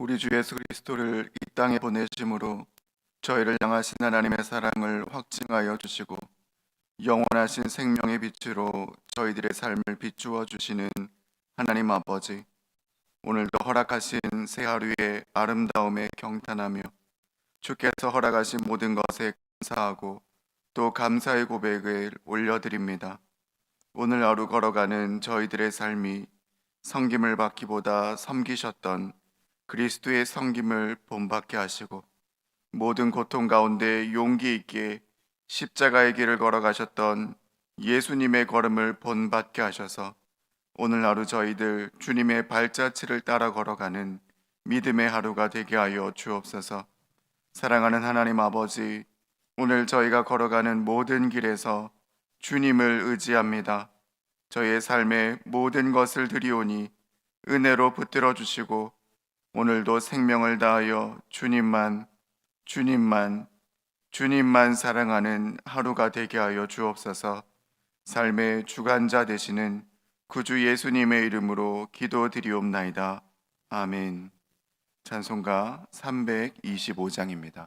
우리 주 예수 그리스도를 이 땅에 보내심으로 저희를 향하신 하나님의 사랑을 확증하여 주시고 영원하신 생명의 빛으로 저희들의 삶을 비추어 주시는 하나님 아버지 오늘도 허락하신 새 하루의 아름다움에 경탄하며 주께서 허락하신 모든 것에 감사하고 또 감사의 고백을 올려드립니다. 오늘 하루 걸어가는 저희들의 삶이 섬김을 받기보다 섬기셨던 그리스도의 섬김을 본받게 하시고 모든 고통 가운데 용기 있게 십자가의 길을 걸어가셨던 예수님의 걸음을 본받게 하셔서 오늘 하루 저희들 주님의 발자취를 따라 걸어가는 믿음의 하루가 되게 하여 주옵소서. 사랑하는 하나님 아버지, 오늘 저희가 걸어가는 모든 길에서 주님을 의지합니다. 저희의 삶의 모든 것을 드리오니 은혜로 붙들어 주시고 오늘도 생명을 다하여 주님만, 주님만, 주님만 사랑하는 하루가 되게 하여 주옵소서 삶의 주관자 되시는 구주 예수님의 이름으로 기도드리옵나이다. 아멘. 찬송가 325장입니다.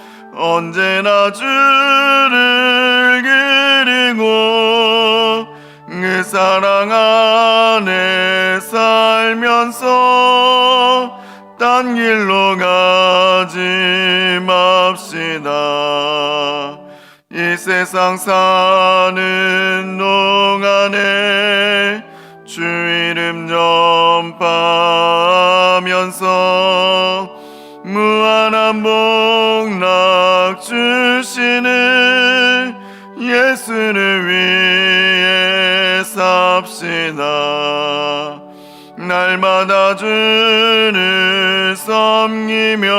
언제나 주를 그리고 그 사랑 안에 살면서 딴 길로 가지 맙시다. 이 세상 사는 동안에 주 이름 전파하면서 예수를 위해 삽시다. 날마다 주를 섬기며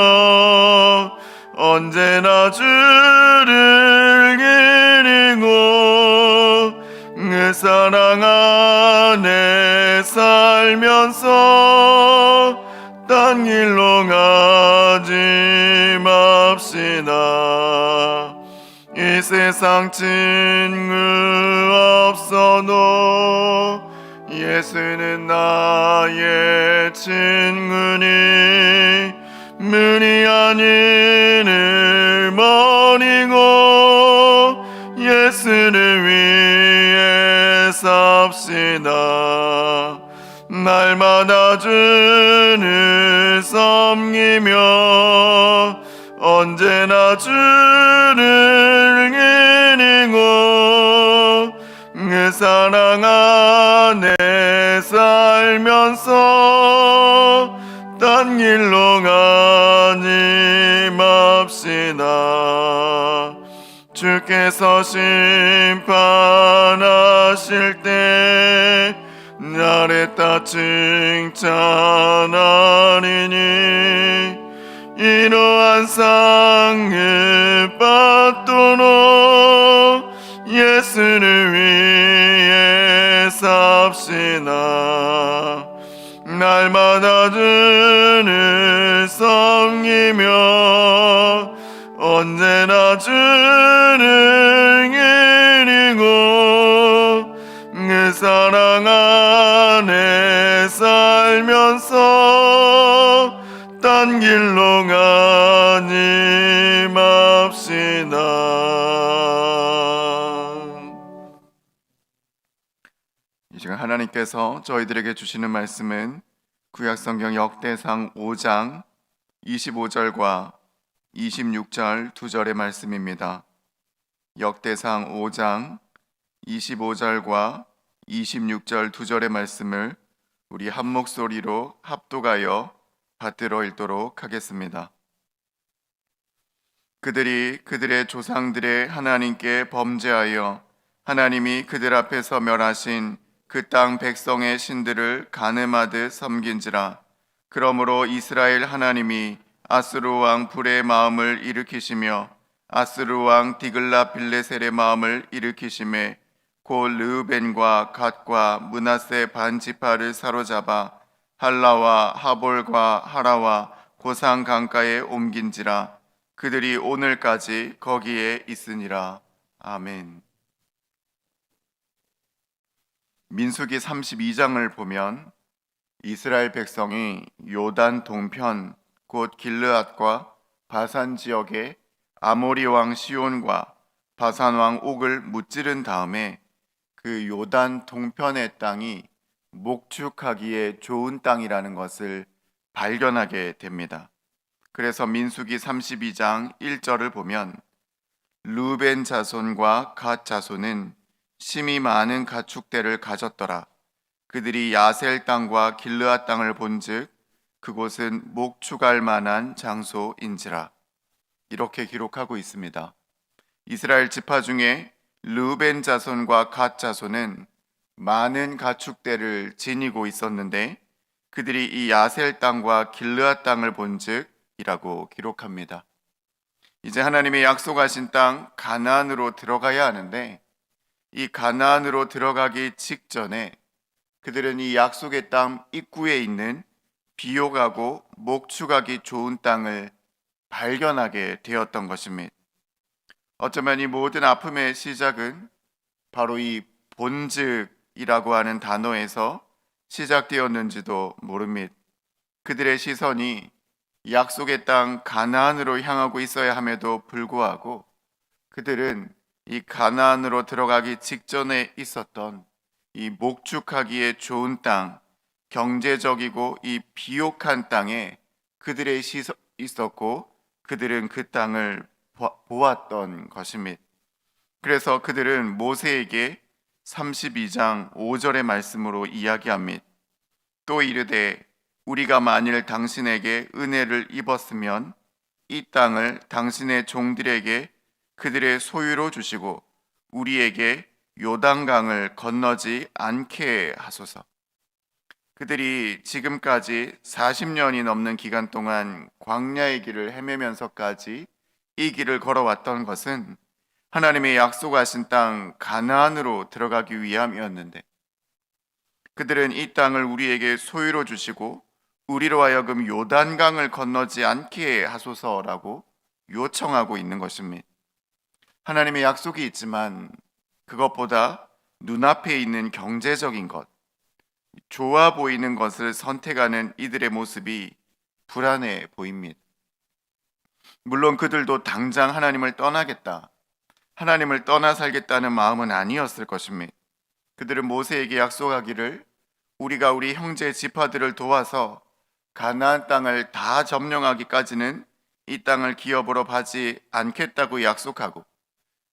언제나 주를 기리고 그 사랑 안에 살면서 딴 길로 가지 이 세상 친구 없어도 예수는 나의 친구니 문이 아니를 버리고 예수를 위해 삽시다. 날마다 주를 섬기며 언제나 주를 딴 길로 가지 맙시다. 주께서 심판하실 때 나를 따 칭찬하리니 이러한 상급 받도록 예수를 위해 삽시다 날마다 주를 섬기며 언제나 주를 기리고 그 사랑 안에 살면서 딴 길로 가지 맙시다. 이 시간 하나님께서 저희들에게 주시는 말씀은 구약성경 역대상 5장 25절과 26절 두 절의 말씀입니다. 역대상 5장 25절과 26절 두 절의 말씀을 우리 한 목소리로 합독하여 받들어 읽도록 하겠습니다. 그들이 그들의 조상들의 하나님께 범죄하여 하나님이 그들 앞에서 멸하신 그 땅 백성의 신들을 가늠하듯 섬긴지라. 그러므로 이스라엘 하나님이 아스루 왕 불의 마음을 일으키시며 아스루 왕 디글라 빌레셀의 마음을 일으키심에 곧 르우벤과 갓과 문하세 반지파를 사로잡아 할라와 하볼과 하라와 고상 강가에 옮긴지라. 그들이 오늘까지 거기에 있으니라. 아멘. 민수기 32장을 보면 이스라엘 백성이 요단 동편 곧 길르앗과 바산 지역에 아모리 왕 시온과 바산 왕 옥을 무찌른 다음에 그 요단 동편의 땅이 목축하기에 좋은 땅이라는 것을 발견하게 됩니다. 그래서 민수기 32장 1절을 보면 루벤 자손과 갓 자손은 심이 많은 가축대를 가졌더라. 그들이 야셀 땅과 길르앗 땅을 본즉 그곳은 목축할 만한 장소인지라. 이렇게 기록하고 있습니다. 이스라엘 지파 중에 르벤 자손과 갓 자손은 많은 가축대를 지니고 있었는데 그들이 이 야셀 땅과 길르앗 땅을 본즉이라고 기록합니다. 이제 하나님의 약속하신 땅 가나안으로 들어가야 하는데 이 가나안으로 들어가기 직전에 그들은 이 약속의 땅 입구에 있는 비옥하고 목축하기 좋은 땅을 발견하게 되었던 것입니다. 어쩌면 이 모든 아픔의 시작은 바로 이 본즉이라고 하는 단어에서 시작되었는지도 모릅니다. 그들의 시선이 약속의 땅 가나안으로 향하고 있어야 함에도 불구하고 그들은 이 가나안으로 들어가기 직전에 있었던 이 목축하기에 좋은 땅, 경제적이고 이 비옥한 땅에 그들의 시선 있었고 그들은 그 땅을 보았던 것입니다. 그래서 그들은 모세에게 32장 5절의 말씀으로 이야기합니다. 또 이르되 우리가 만일 당신에게 은혜를 입었으면 이 땅을 당신의 종들에게 그들의 소유로 주시고 우리에게 요단강을 건너지 않게 하소서. 그들이 지금까지 40년이 넘는 기간 동안 광야의 길을 헤매면서까지 이 길을 걸어왔던 것은 하나님의 약속하신 땅 가나안으로 들어가기 위함이었는데 그들은 이 땅을 우리에게 소유로 주시고 우리로 하여금 요단강을 건너지 않게 하소서라고 요청하고 있는 것입니다. 하나님의 약속이 있지만 그것보다 눈앞에 있는 경제적인 것, 좋아 보이는 것을 선택하는 이들의 모습이 불안해 보입니다. 물론 그들도 당장 하나님을 떠나겠다, 하나님을 떠나 살겠다는 마음은 아니었을 것입니다. 그들은 모세에게 약속하기를 우리가 우리 형제 지파들을 도와서 가나안 땅을 다 점령하기까지는 이 땅을 기업으로 받지 않겠다고 약속하고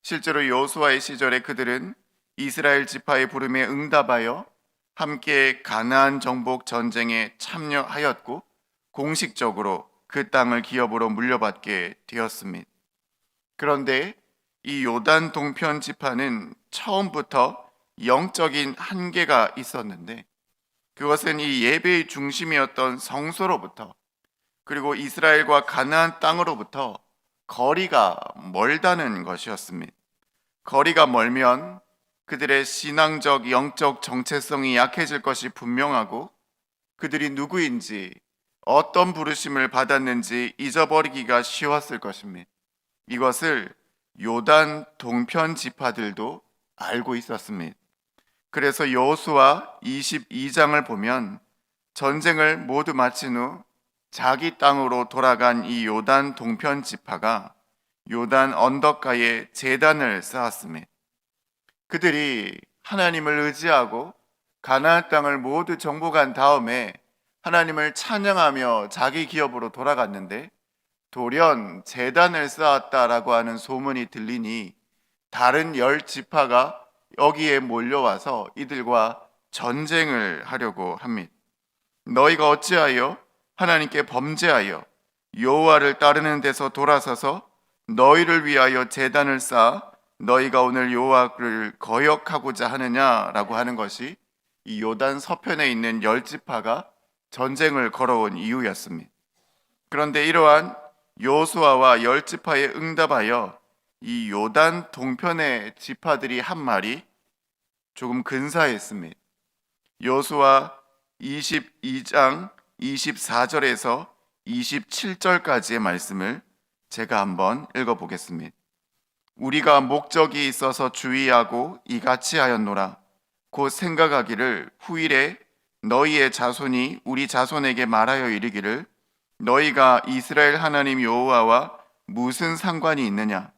실제로 여호수아의 시절에 그들은 이스라엘 지파의 부름에 응답하여 함께 가나안 정복 전쟁에 참여하였고 공식적으로 그 땅을 기업으로 물려받게 되었습니다. 그런데 이 요단 동편 지파는 처음부터 영적인 한계가 있었는데 그것은 이 예배의 중심이었던 성소로부터 그리고 이스라엘과 가나안 땅으로부터 거리가 멀다는 것이었습니다. 거리가 멀면 그들의 신앙적 영적 정체성이 약해질 것이 분명하고 그들이 누구인지 어떤 부르심을 받았는지 잊어버리기가 쉬웠을 것입니다. 이것을 요단 동편 지파들도 알고 있었습니다. 그래서 여호수아 22장을 보면 전쟁을 모두 마친 후 자기 땅으로 돌아간 이 요단 동편 지파가 요단 언덕가에 재단을 쌓았습니다. 그들이 하나님을 의지하고 가나안 땅을 모두 정복한 다음에 하나님을 찬양하며 자기 기업으로 돌아갔는데 돌연 재단을 쌓았다라고 하는 소문이 들리니 다른 열 지파가 여기에 몰려와서 이들과 전쟁을 하려고 합니다. 너희가 어찌하여 하나님께 범죄하여 여호와를 따르는 데서 돌아서서 너희를 위하여 재단을 쌓아 너희가 오늘 여호와를 거역하고자 하느냐라고 하는 것이 이 요단 서편에 있는 열 지파가 전쟁을 걸어온 이유였습니다. 그런데 이러한 요수아와 열 지파에 응답하여 이 요단 동편의 지파들이 한 말이 조금 근사했습니다. 요수아 22장 24절에서 27절까지의 말씀을 제가 한번 읽어 보겠습니다. 우리가 목적이 있어서 주의하고 이같이 하였노라. 곧 생각하기를 후일에 너희의 자손이 우리 자손에게 말하여 이르기를 너희가 이스라엘 하나님 여호와와 무슨 상관이 있느냐?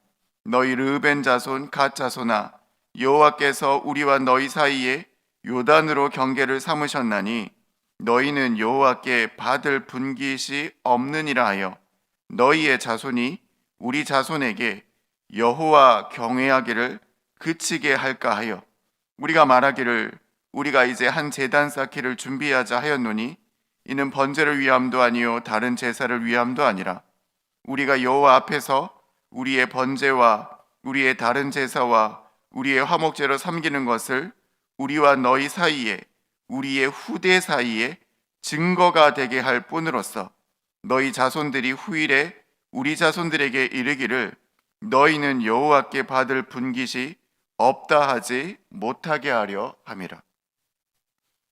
너희 르벤 자손 갓 자손아 여호와께서 우리와 너희 사이에 요단으로 경계를 삼으셨나니 너희는 여호와께 받을 분깃이 없느니라 하여 너희의 자손이 우리 자손에게 여호와 경외하기를 그치게 할까 하여 우리가 말하기를 우리가 이제 한 제단 쌓기를 준비하자 하였노니 이는 번제를 위함도 아니요 다른 제사를 위함도 아니라 우리가 여호와 앞에서 우리의 번제와 우리의 다른 제사와 우리의 화목제로 섬기는 것을 우리와 너희 사이에 우리의 후대 사이에 증거가 되게 할 뿐으로서 너희 자손들이 후일에 우리 자손들에게 이르기를 너희는 여호와께 받을 분깃이 없다 하지 못하게 하려 함이라.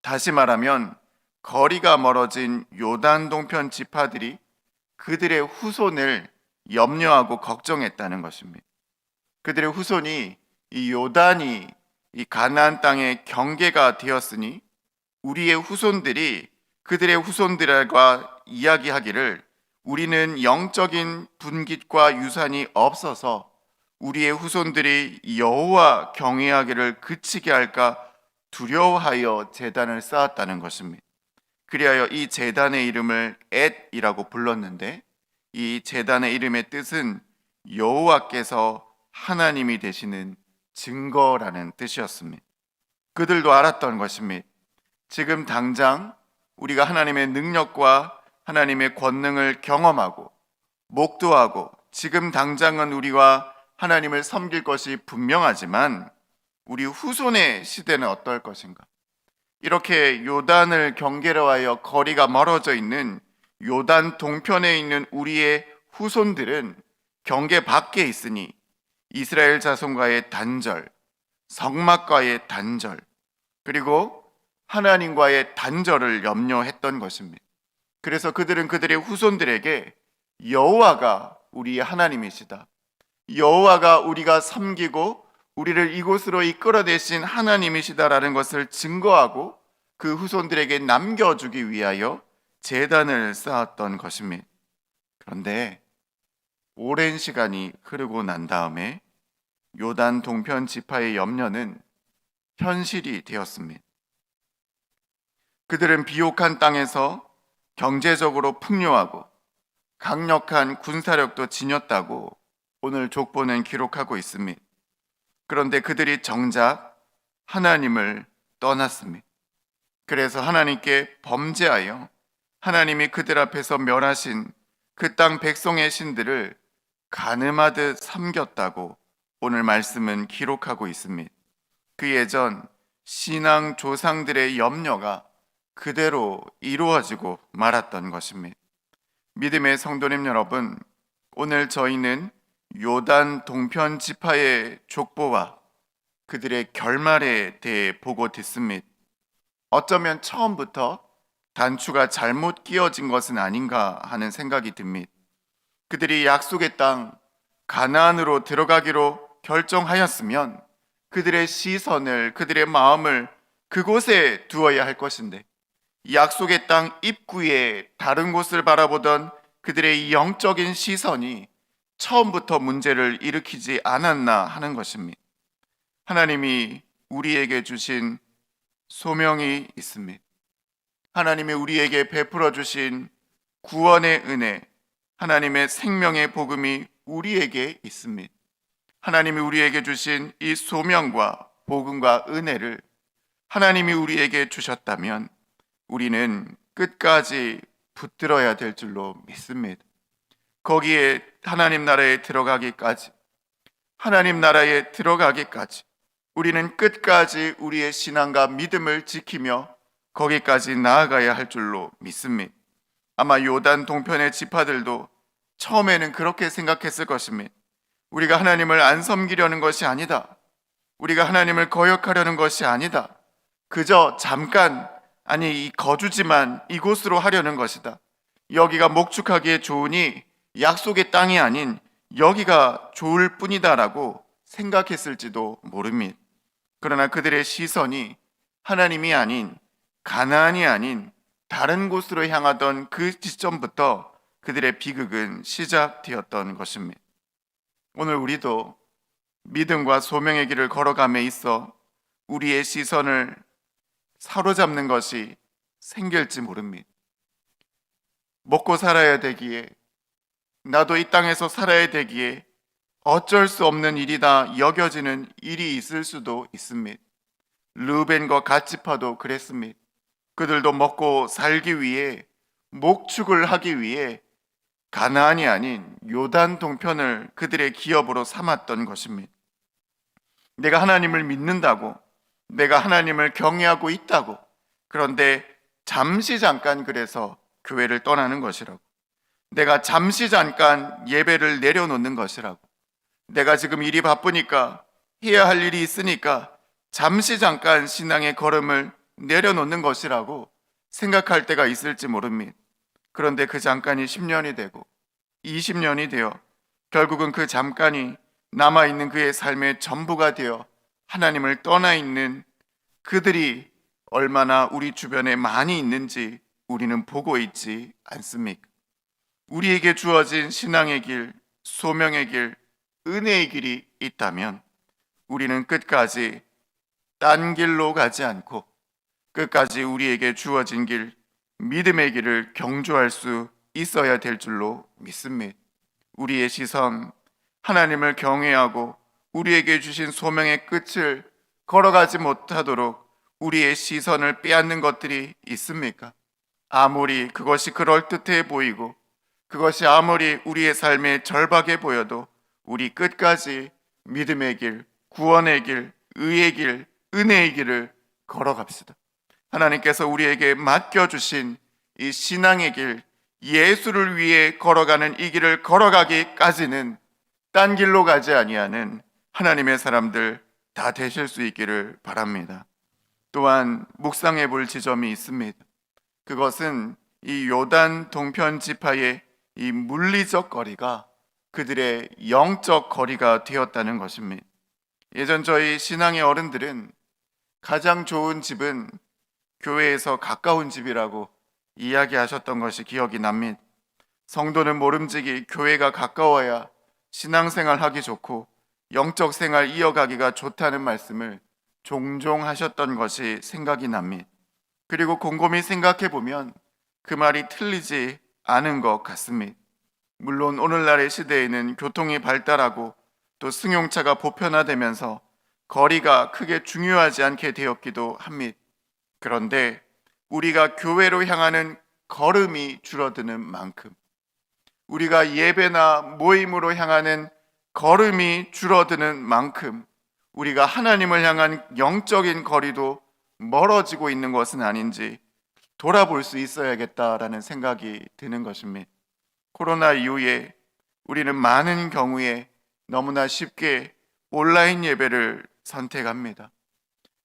다시 말하면 거리가 멀어진 요단 동편 지파들이 그들의 후손을 염려하고 걱정했다는 것입니다. 그들의 후손이 이 요단이 이 가나안 땅의 경계가 되었으니 우리의 후손들이 그들의 후손들과 이야기하기를 우리는 영적인 분깃과 유산이 없어서 우리의 후손들이 여호와 경외하기를 그치게 할까 두려워하여 제단을 쌓았다는 것입니다. 그리하여 이 제단의 이름을 엣이라고 불렀는데 이 제단의 이름의 뜻은 여호와께서 하나님이 되시는 증거라는 뜻이었습니다. 그들도 알았던 것입니다. 지금 당장 우리가 하나님의 능력과 하나님의 권능을 경험하고 목도하고 지금 당장은 우리와 하나님을 섬길 것이 분명하지만 우리 후손의 시대는 어떨 것인가? 이렇게 요단을 경계로 하여 거리가 멀어져 있는 요단 동편에 있는 우리의 후손들은 경계 밖에 있으니 이스라엘 자손과의 단절, 성막과의 단절, 그리고 하나님과의 단절을 염려했던 것입니다. 그래서 그들은 그들의 후손들에게 여호와가 우리의 하나님이시다. 여호와가 우리가 섬기고 우리를 이곳으로 이끌어내신 하나님이시다라는 것을 증거하고 그 후손들에게 남겨주기 위하여 재단을 쌓았던 것입니다. 그런데 오랜 시간이 흐르고 난 다음에 요단 동편 지파의 염려는 현실이 되었습니다. 그들은 비옥한 땅에서 경제적으로 풍요하고 강력한 군사력도 지녔다고 오늘 족보는 기록하고 있습니다. 그런데 그들이 정작 하나님을 떠났습니다. 그래서 하나님께 범죄하여 하나님이 그들 앞에서 멸하신 그 땅 백성의 신들을 가늠하듯 섬겼다고 오늘 말씀은 기록하고 있습니다. 그 예전 신앙 조상들의 염려가 그대로 이루어지고 말았던 것입니다. 믿음의 성도님 여러분, 오늘 저희는 요단 동편 지파의 족보와 그들의 결말에 대해 보고 듣습니다. 어쩌면 처음부터 단추가 잘못 끼어진 것은 아닌가 하는 생각이 듭니다. 그들이 약속의 땅 가나안으로 들어가기로 결정하였으면 그들의 시선을 그들의 마음을 그곳에 두어야 할 것인데 약속의 땅 입구에 다른 곳을 바라보던 그들의 영적인 시선이 처음부터 문제를 일으키지 않았나 하는 것입니다. 하나님이 우리에게 주신 소명이 있습니다. 하나님이 우리에게 베풀어 주신 구원의 은혜, 하나님의 생명의 복음이 우리에게 있습니다. 하나님이 우리에게 주신 이 소명과 복음과 은혜를 하나님이 우리에게 주셨다면 우리는 끝까지 붙들어야 될 줄로 믿습니다. 거기에 하나님 나라에 들어가기까지 하나님 나라에 들어가기까지 우리는 끝까지 우리의 신앙과 믿음을 지키며 거기까지 나아가야 할 줄로 믿습니다. 아마 요단 동편의 지파들도 처음에는 그렇게 생각했을 것입니다. 우리가 하나님을 안 섬기려는 것이 아니다. 우리가 하나님을 거역하려는 것이 아니다. 그저 잠깐, 아니, 이 거주지만 이곳으로 하려는 것이다. 여기가 목축하기에 좋으니 약속의 땅이 아닌 여기가 좋을 뿐이다라고 생각했을지도 모릅니다. 그러나 그들의 시선이 하나님이 아닌 가나안이 아닌 다른 곳으로 향하던 그 시점부터 그들의 비극은 시작되었던 것입니다. 오늘 우리도 믿음과 소명의 길을 걸어감에 있어 우리의 시선을 사로잡는 것이 생길지 모릅니다. 먹고 살아야 되기에 나도 이 땅에서 살아야 되기에 어쩔 수 없는 일이다 여겨지는 일이 있을 수도 있습니다. 르벤과 갓지파도 그랬습니다. 그들도 먹고 살기 위해 목축을 하기 위해 가나안이 아닌 요단 동편을 그들의 기업으로 삼았던 것입니다. 내가 하나님을 믿는다고, 내가 하나님을 경외하고 있다고, 그런데 잠시 잠깐 그래서 교회를 떠나는 것이라고, 내가 잠시 잠깐 예배를 내려놓는 것이라고, 내가 지금 일이 바쁘니까 해야 할 일이 있으니까 잠시 잠깐 신앙의 걸음을 내려놓는 것이라고 생각할 때가 있을지 모릅니다. 그런데 그 잠깐이 10년이 되고 20년이 되어 결국은 그 잠깐이 남아있는 그의 삶의 전부가 되어 하나님을 떠나 있는 그들이 얼마나 우리 주변에 많이 있는지 우리는 보고 있지 않습니까? 우리에게 주어진 신앙의 길, 소명의 길, 은혜의 길이 있다면 우리는 끝까지 딴 길로 가지 않고 끝까지 우리에게 주어진 길, 믿음의 길을 경주할 수 있어야 될 줄로 믿습니다. 우리의 시선, 하나님을 경외하고 우리에게 주신 소명의 끝을 걸어가지 못하도록 우리의 시선을 빼앗는 것들이 있습니까? 아무리 그것이 그럴듯해 보이고 그것이 아무리 우리의 삶에 절박해 보여도 우리 끝까지 믿음의 길, 구원의 길, 의의 길, 은혜의 길을 걸어갑시다. 하나님께서 우리에게 맡겨주신 이 신앙의 길, 예수를 위해 걸어가는 이 길을 걸어가기까지는 딴 길로 가지 아니하는 하나님의 사람들 다 되실 수 있기를 바랍니다. 또한 묵상해 볼 지점이 있습니다. 그것은 이 요단 동편 지파의 이 물리적 거리가 그들의 영적 거리가 되었다는 것입니다. 예전 저희 신앙의 어른들은 가장 좋은 집은 교회에서 가까운 집이라고 이야기하셨던 것이 기억이 납니다. 성도는 모름지기 교회가 가까워야 신앙생활 하기 좋고 영적 생활 이어가기가 좋다는 말씀을 종종 하셨던 것이 생각이 납니다. 그리고 곰곰이 생각해 보면 그 말이 틀리지 않은 것 같습니다. 물론 오늘날의 시대에는 교통이 발달하고 또 승용차가 보편화되면서 거리가 크게 중요하지 않게 되었기도 합니다. 그런데 우리가 교회로 향하는 걸음이 줄어드는 만큼 우리가 예배나 모임으로 향하는 걸음이 줄어드는 만큼 우리가 하나님을 향한 영적인 거리도 멀어지고 있는 것은 아닌지 돌아볼 수 있어야겠다라는 생각이 드는 것입니다. 코로나 이후에 우리는 많은 경우에 너무나 쉽게 온라인 예배를 선택합니다.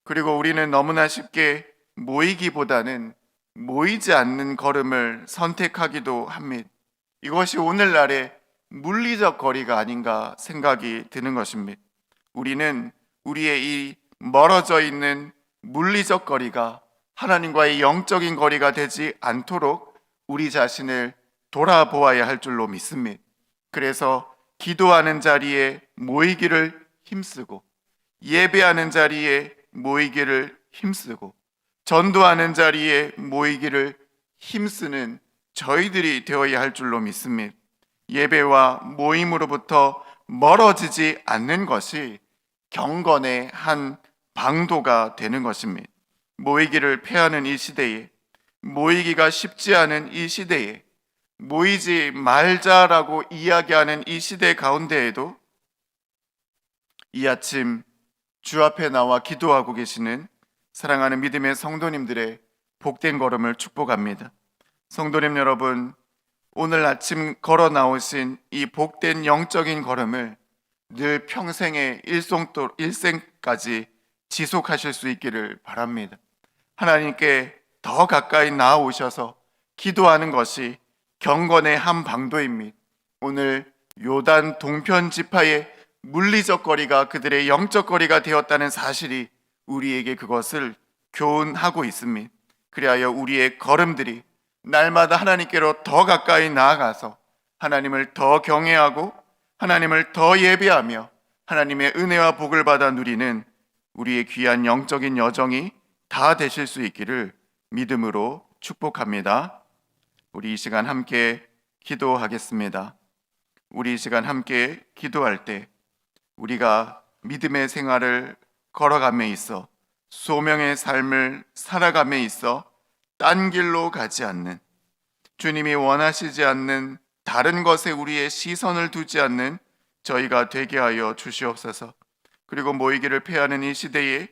그리고 우리는 너무나 쉽게 모이기보다는 모이지 않는 걸음을 선택하기도 합니다. 이것이 오늘날의 물리적 거리가 아닌가 생각이 드는 것입니다. 우리는 우리의 이 멀어져 있는 물리적 거리가 하나님과의 영적인 거리가 되지 않도록 우리 자신을 돌아보아야 할 줄로 믿습니다. 그래서 기도하는 자리에 모이기를 힘쓰고 예배하는 자리에 모이기를 힘쓰고 전도하는 자리에 모이기를 힘쓰는 저희들이 되어야 할 줄로 믿습니다. 예배와 모임으로부터 멀어지지 않는 것이 경건의 한 방도가 되는 것입니다. 모이기를 패하는 이 시대에 모이기가 쉽지 않은 이 시대에 모이지 말자라고 이야기하는 이 시대 가운데에도 이 아침 주 앞에 나와 기도하고 계시는 사랑하는 믿음의 성도님들의 복된 걸음을 축복합니다. 성도님 여러분, 오늘 아침 걸어 나오신 이 복된 영적인 걸음을 늘 평생의 일송도 일생까지 지속하실 수 있기를 바랍니다. 하나님께 더 가까이 나아오셔서 기도하는 것이 경건의 한 방도입니다. 오늘 요단 동편 지파의 물리적 거리가 그들의 영적 거리가 되었다는 사실이 우리에게 그것을 교훈하고 있습니다. 그리하여 우리의 걸음들이 날마다 하나님께로 더 가까이 나아가서 하나님을 더 경외하고 하나님을 더 예배하며 하나님의 은혜와 복을 받아 누리는 우리의 귀한 영적인 여정이 다 되실 수 있기를 믿음으로 축복합니다. 우리 이 시간 함께 기도하겠습니다. 우리 이 시간 함께 기도할 때 우리가 믿음의 생활을 걸어감에 있어 소명의 삶을 살아감에 있어 딴 길로 가지 않는 주님이 원하시지 않는 다른 것에 우리의 시선을 두지 않는 저희가 되게 하여 주시옵소서. 그리고 모이기를 패하는 이 시대에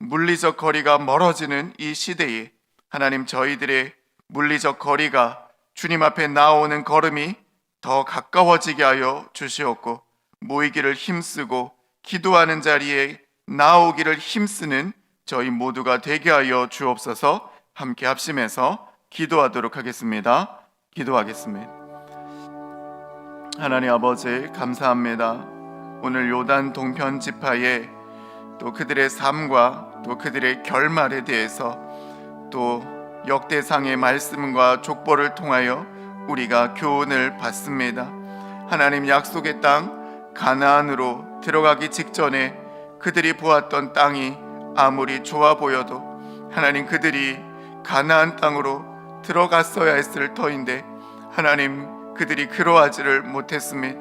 물리적 거리가 멀어지는 이 시대에 하나님 저희들의 물리적 거리가 주님 앞에 나오는 걸음이 더 가까워지게 하여 주시옵고 모이기를 힘쓰고 기도하는 자리에 나오기를 힘쓰는 저희 모두가 되게 하여 주옵소서 함께 합심해서 기도하도록 하겠습니다. 기도하겠습니다. 하나님 아버지 감사합니다. 오늘 요단 동편 지파의 또 그들의 삶과 또 그들의 결말에 대해서 또 역대상의 말씀과 족보를 통하여 우리가 교훈을 받습니다. 하나님 약속의 땅 가나안으로 들어가기 직전에 그들이 보았던 땅이 아무리 좋아 보여도 하나님 그들이 가나안 땅으로 들어갔어야 했을 터인데 하나님 그들이 그러하지를 못했음에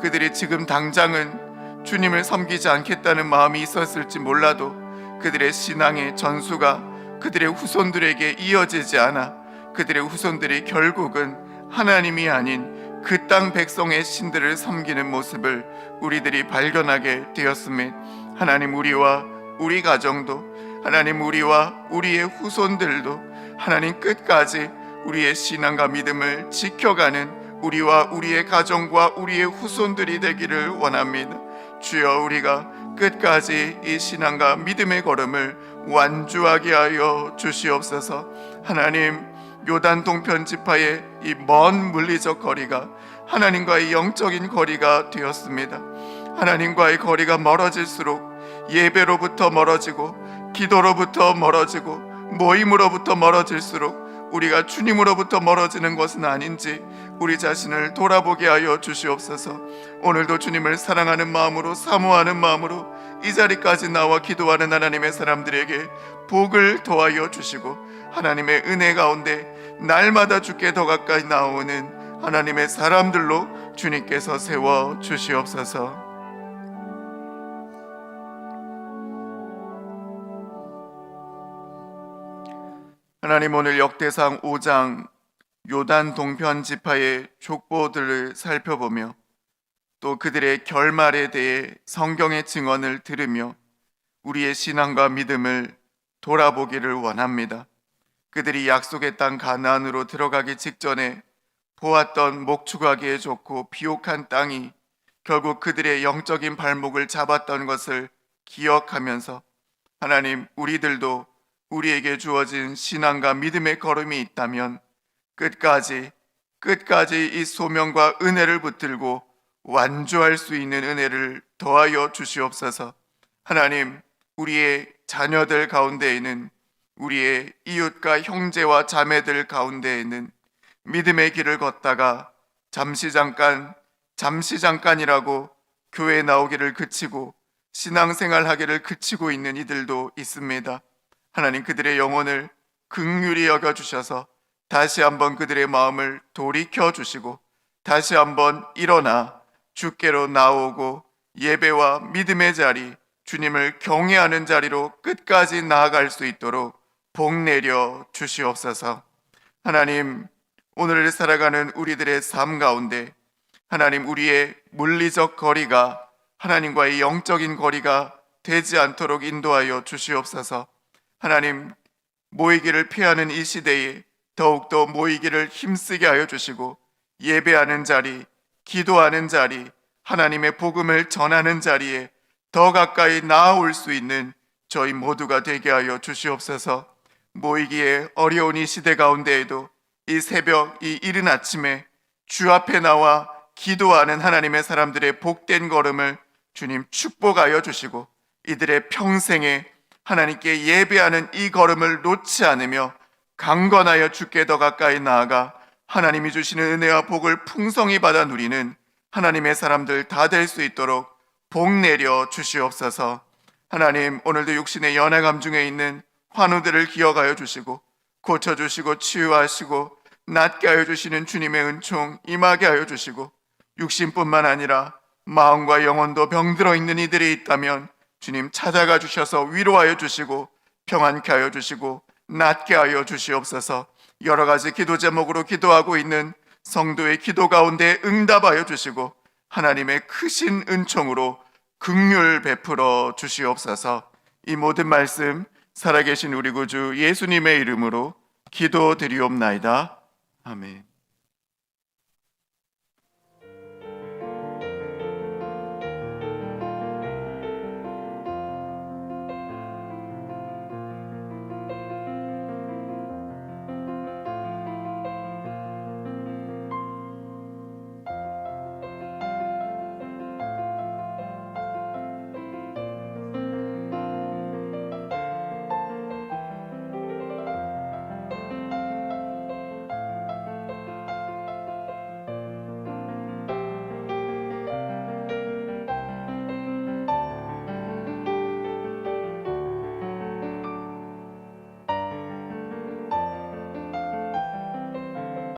그들이 지금 당장은 주님을 섬기지 않겠다는 마음이 있었을지 몰라도 그들의 신앙의 전수가 그들의 후손들에게 이어지지 않아 그들의 후손들이 결국은 하나님이 아닌 그 땅 백성의 신들을 섬기는 모습을 우리들이 발견하게 되었음에 하나님 우리와 우리 가정도 하나님 우리와 우리의 후손들도 하나님 끝까지 우리의 신앙과 믿음을 지켜가는 우리와 우리의 가정과 우리의 후손들이 되기를 원합니다. 주여 우리가 끝까지 이 신앙과 믿음의 걸음을 완주하게 하여 주시옵소서. 하나님 요단 동편 지파의 이 먼 물리적 거리가 하나님과의 영적인 거리가 되었습니다. 하나님과의 거리가 멀어질수록 예배로부터 멀어지고 기도로부터 멀어지고 모임으로부터 멀어질수록 우리가 주님으로부터 멀어지는 것은 아닌지 우리 자신을 돌아보게 하여 주시옵소서. 오늘도 주님을 사랑하는 마음으로 사모하는 마음으로 이 자리까지 나와 기도하는 하나님의 사람들에게 복을 더하여 주시고 하나님의 은혜 가운데 날마다 주께 더 가까이 나오는 하나님의 사람들로 주님께서 세워 주시옵소서. 하나님 오늘 역대상 5장 요단 동편 지파의 족보들을 살펴보며 또 그들의 결말에 대해 성경의 증언을 들으며 우리의 신앙과 믿음을 돌아보기를 원합니다. 그들이 약속의 땅 가나안으로 들어가기 직전에 보았던 목축하기에 좋고 비옥한 땅이 결국 그들의 영적인 발목을 잡았던 것을 기억하면서 하나님 우리들도 우리에게 주어진 신앙과 믿음의 걸음이 있다면 끝까지 끝까지 이 소명과 은혜를 붙들고 완주할 수 있는 은혜를 더하여 주시옵소서. 하나님, 우리의 자녀들 가운데에는 우리의 이웃과 형제와 자매들 가운데에는 믿음의 길을 걷다가 잠시 잠깐 잠시 잠깐이라고 교회 나오기를 그치고 신앙생활 하기를 그치고 있는 이들도 있습니다. 하나님 그들의 영혼을 극률히 여겨 주셔서 다시 한번 그들의 마음을 돌이켜 주시고 다시 한번 일어나 주께로 나오고 예배와 믿음의 자리 주님을 경외하는 자리로 끝까지 나아갈 수 있도록 복 내려 주시옵소서. 하나님 오늘을 살아가는 우리들의 삶 가운데 하나님 우리의 물리적 거리가 하나님과의 영적인 거리가 되지 않도록 인도하여 주시옵소서. 하나님 모이기를 피하는 이 시대에 더욱더 모이기를 힘쓰게 하여 주시고 예배하는 자리, 기도하는 자리, 하나님의 복음을 전하는 자리에 더 가까이 나아올 수 있는 저희 모두가 되게 하여 주시옵소서. 모이기에 어려운 이 시대 가운데에도 이 새벽 이 이른 아침에 주 앞에 나와 기도하는 하나님의 사람들의 복된 걸음을 주님 축복하여 주시고 이들의 평생에 하나님께 예배하는 이 걸음을 놓지 않으며 강건하여 주께 더 가까이 나아가 하나님이 주시는 은혜와 복을 풍성히 받아 누리는 하나님의 사람들 다 될 수 있도록 복 내려 주시옵소서. 하나님 오늘도 육신의 연약함 중에 있는 환우들을 기억하여 주시고 고쳐 주시고 치유하시고 낫게 하여 주시는 주님의 은총 임하게 하여 주시고 육신뿐만 아니라 마음과 영혼도 병들어 있는 이들이 있다면 주님 찾아가 주셔서 위로하여 주시고 평안케 하여 주시고 낫게 하여 주시옵소서. 여러 가지 기도 제목으로 기도하고 있는 성도의 기도 가운데 응답하여 주시고 하나님의 크신 은총으로 극률 베풀어 주시옵소서. 이 모든 말씀 살아계신 우리 구주 예수님의 이름으로 기도드리옵나이다. 아멘.